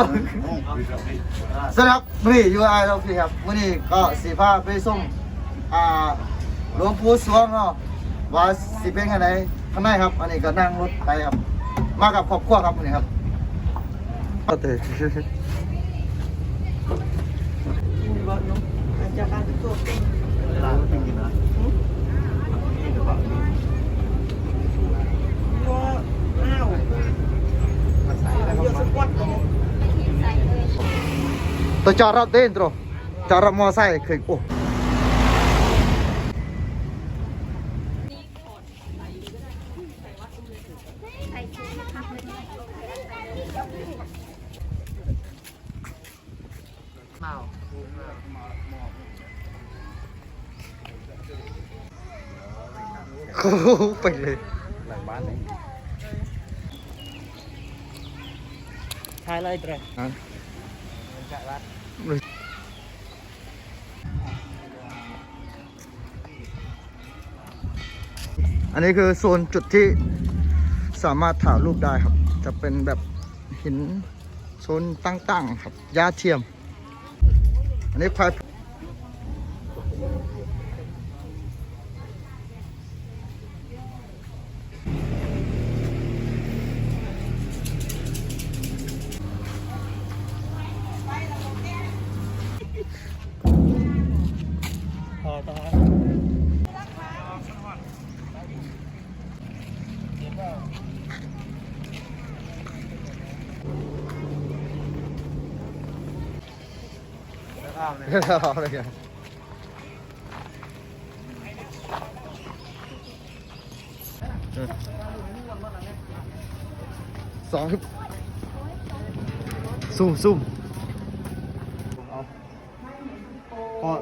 สวัสดีครับวันนี้ยูไอเราพี่ครับวันนี้ก็สีผ้าไปส่งอ่าหลวงปู่สวงเนาะว่าสิเป็นไงไหนข้างในครับ อันนี้ก็นั่งรถไปครับ มากับครอบครัวครับวันนี้ครับก็เตะ Jangan tutup. เวลา ตัวจอดรถเต้นตรจอดรถมอไซค์เคยโอ้โอ้โหไปเลย หลังบ้านเลยใช่เลยเตร อะจัดวัดอันนี้คือโซนจุดที่สามารถถ่ายรูปได้ครับ จะเป็นแบบหินโซนตั้งๆครับหญ้าเทียม อันนี้ควาย พอต่อ เอาเลยครับสองซุ่มซุ่มเอาพอ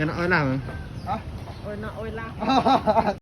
งั้นเอาหลัง Ôi, nó ôi la.